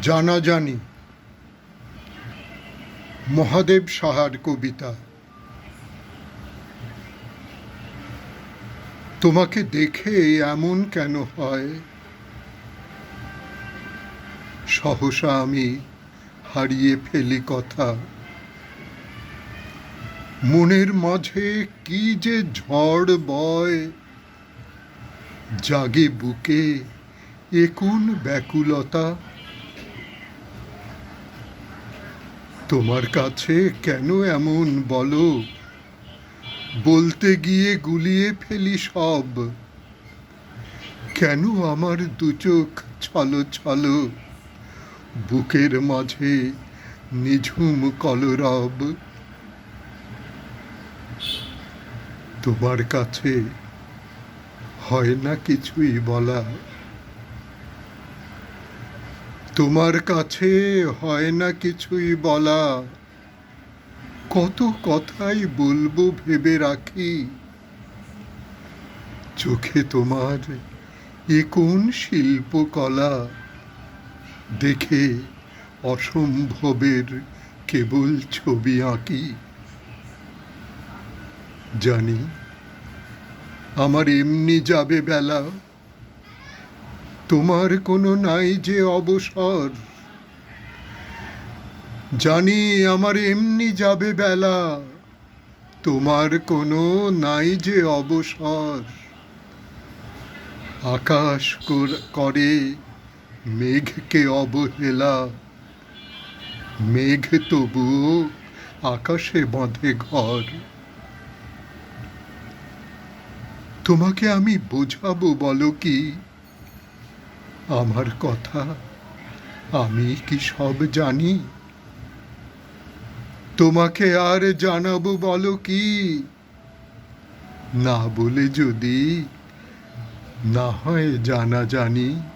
জানা জানি। মহাদেব সাহার কবিতা। তোমাকে দেখে এমন কেন হয়? সহসা আমি হারিয়ে ফেলি কথা। মনের মাঝে কি যে ঝড় বয়। জাগে বুকে একুন ব্যাকুলতা? তোমার কাছে কেন এমন বলো? বলতে গিয়ে গুলিয়ে ফেলি সব। কেন আমার দু চোখ ছলো ছলো? বুকের মাঝে নিঝুম কলরব। তোমার কাছে হয় না কিছুই বলা। তোমার কাছে হয় না কিছুই বলা। কত কথাই বলব ভেবে রাখি। চোখে তোমার এ কোন শিল্পকলা? দেখে অসম্ভবের কেবল ছবি আঁকি। জানি, আমার এমনি যাবে বেলা। তোমার কোনো নাই যে অবসর। জানি আমার এমনি যাবে বেলা। তোমার কোনো নাই যে অবসর। আকাশ কর- মেঘকে অবহেলা। মেঘ তবুও আকাশে বাঁধে ঘর। তোমাকে আমি বোঝাবো বলো কি? আমার কথা। আমি কি সব জানি? তোমাকে আর জানাব বলো কি? না বলে যদি না হয় জানা জানি।